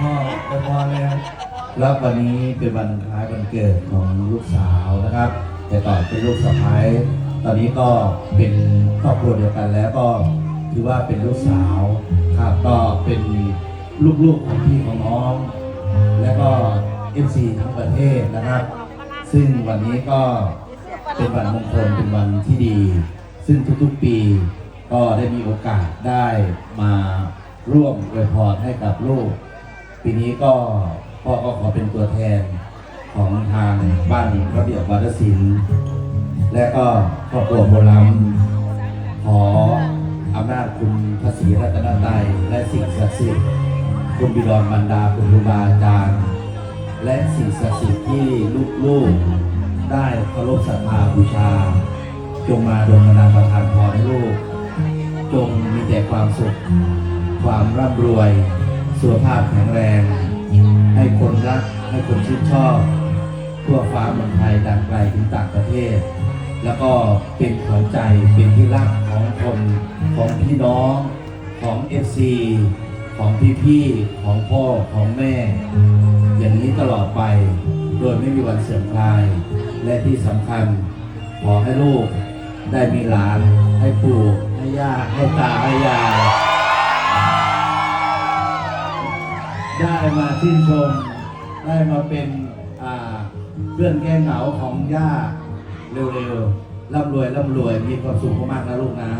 พ่อแล้ววันนี้เป็นวันคล้ายวันเกิดของลูกสาวนะครับ แต่ก่อนเป็นลูกสะใภ้ตอนนี้ก็เป็นครอบครัวเดียวกันแล้วก็ถือว่าเป็นลูกสาวครับก็เป็นลูกๆของพี่ของน้อง และก็ FC ทั้งประเทศนะครับ ซึ่งวันนี้ก็เป็นวันมงคลเป็นวันที่ดี ซึ่งทุกๆปีก็ได้มีโอกาสได้มาร่วมอวยพรให้กับลูก ปีนี้ก็พ่อก็ขอเป็นตัวแทนของทางบ้านระเบียบวัฒนศิลป์และก็ครอบครัวโบราณขออำนาจคุณพระศรีรัตนตรัยและสิ่งศักดิ์สิทธิ์คุณบิดรมารดาคุณครูบาอาจารย์และสิ่งศักดิ์สิทธิ์ที่ลูกๆได้เคารพศรัทธาบูชา จงมาดลบันดาลประทานพรให้ลูก จงมีแต่ความสุข ความร่ำรวย สุขภาพแข็งแรง ให้คนรัก ให้คนชื่นชอบ ทั่วฟ้าเมืองไทยดังไกลถึงต่างประเทศ แล้วก็เป็นขวัญใจเป็นที่รักของคนของพี่น้องของเอฟซีของพี่ๆของพ่อของแม่ อย่างนี้ตลอดไป โดยไม่มีวันเสื่อมคลาย และที่สำคัญ ขอให้ลูกได้มีหลาน ให้ปู่ให้ย่าให้ตาให้ยาย ได้มาชื่นชม ได้มาเป็นเพื่อนแก้เหงาของย่าเร็วๆร่ำรวยร่ำรวยมีความสุขมากๆนะลูกนะ